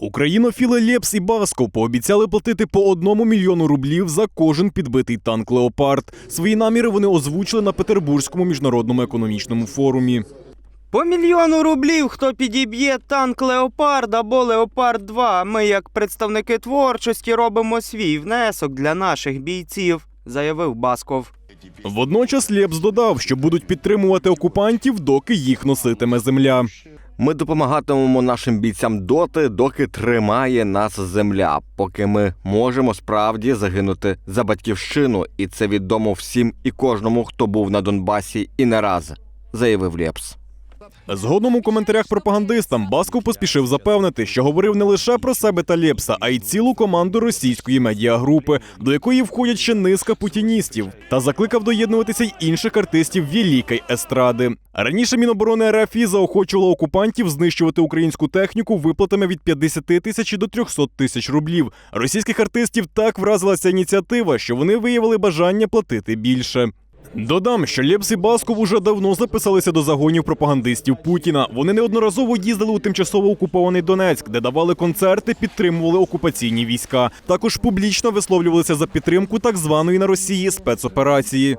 Українофіли Лєпс і Басков пообіцяли платити по одному мільйону рублів за кожен підбитий танк Леопард. Свої наміри вони озвучили на Петербурзькому міжнародному економічному форумі. По мільйону рублів, хто підіб'є танк Леопард або Леопард 2. Ми, як представники творчості, робимо свій внесок для наших бійців, заявив Басков. Водночас Лєпс додав, що будуть підтримувати окупантів, доки їх носитиме земля. Ми допомагатимемо нашим бійцям доти, доки тримає нас земля, поки ми можемо справді загинути за батьківщину, і це відомо всім і кожному, хто був на Донбасі і не раз, заявив Лєпс. Згодом у коментарях пропагандистам Басков поспішив запевнити, що говорив не лише про себе та Лєпса, а й цілу команду російської медіагрупи, до якої входять ще низка путіністів, та закликав доєднуватися й інших артистів Вілікай естради. Раніше Міноборони РФ і заохочувало окупантів знищувати українську техніку виплатами від 50 тисяч до 300 тисяч рублів. Російських артистів так вразила ця ініціатива, що вони виявили бажання платити більше. Додам, що Лєпс і Басков уже давно записалися до загонів пропагандистів Путіна. Вони неодноразово їздили у тимчасово окупований Донецьк, де давали концерти, підтримували окупаційні війська. Також публічно висловлювалися за підтримку так званої на Росії спецоперації.